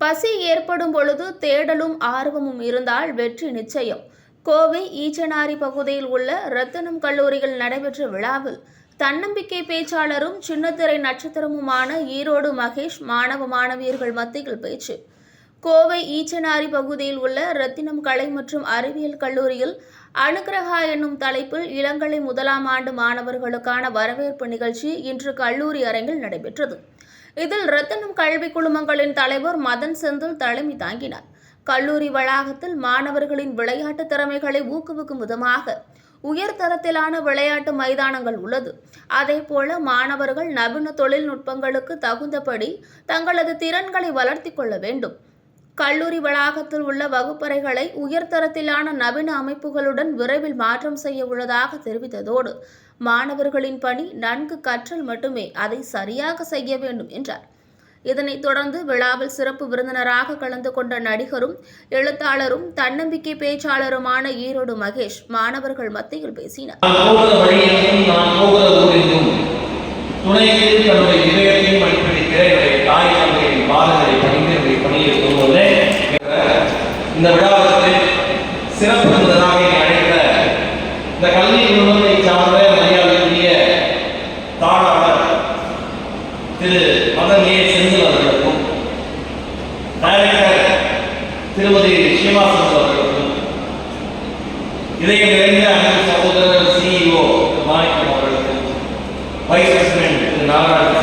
பசி ஏற்படும் பொழுது தேடலும் ஆர்வமும் இருந்தால் வெற்றி நிச்சயம். கோவை ஈச்சனாரி பகுதியில் உள்ள ரத்தனம் கல்லூரியில் நடைபெற்ற விழாவில் தன்னம்பிக்கை பேச்சாளரும் சின்னத்திரை நட்சத்திரமுமான ஈரோடு மகேஷ் மாணவ மாணவியர்கள் மத்தியில் பேச்சு. கோவை ஈச்சனாரி பகுதியில் உள்ள ரத்தினம் கலை மற்றும் அறிவியல் கல்லூரியில் அனுக்கிரகா என்னும் தலைப்பில் இளங்கலை முதலாம் ஆண்டு மாணவர்களுக்கான வரவேற்பு நிகழ்ச்சி இன்று கல்லூரி அரங்கில் நடைபெற்றது. இதில் ரத்தனம் கல்வி குழுமங்களின் தலைவர் மதன் செந்தில் தலைமை தாங்கினார். கல்லூரி வளாகத்தில் மாணவர்களின் விளையாட்டு திறமைகளை ஊக்குவிக்கும் விதமாக உயர்தரத்திலான விளையாட்டு மைதானங்கள் உள்ளது. அதேபோல மாணவர்கள் நவீன தொழில்நுட்பங்களுக்கு தகுந்தபடி தங்களது திறன்களை வளர்த்தி கொள்ள வேண்டும். கல்லூரி வளாகத்தில் உள்ள வகுப்பறைகளை உயர்தரத்திலான நவீன அமைப்புகளுடன் விரைவில் மாற்றம் செய்ய உள்ளதாக தெரிவித்ததோடு மாணவர்களின் பணி நன்கு கற்றல் மட்டுமே அதை சரியாக செய்ய வேண்டும் என்றார். இதனைத் தொடர்ந்து விழாவில் சிறப்பு விருந்தினராக கலந்து கொண்ட நடிகரும் எழுத்தாளரும் தன்னம்பிக்கை பேச்சாளருமான ஈரோடு மகேஷ் மாணவர்கள் மத்தியில் பேசினார். இந்த விழாவிற்கு சிறப்பு முதலாக அழைத்த இந்த கல்வி நிறுவனத்தை சார்ந்த மரியாதைக்குரிய தாளாளர் திரு மதன் ஏ செந்தில் அவர்களுக்கும் டைரக்டர் திருமதி ஸ்ரீவாசன் அவர்களுக்கும் இதயம் நிறைந்த அனைத்து சகோதரர் சிஇஓ மாணிக்கம் அவர்களுக்கும் வைஸ் பிரசிடென்ட் திரு நாராயணன்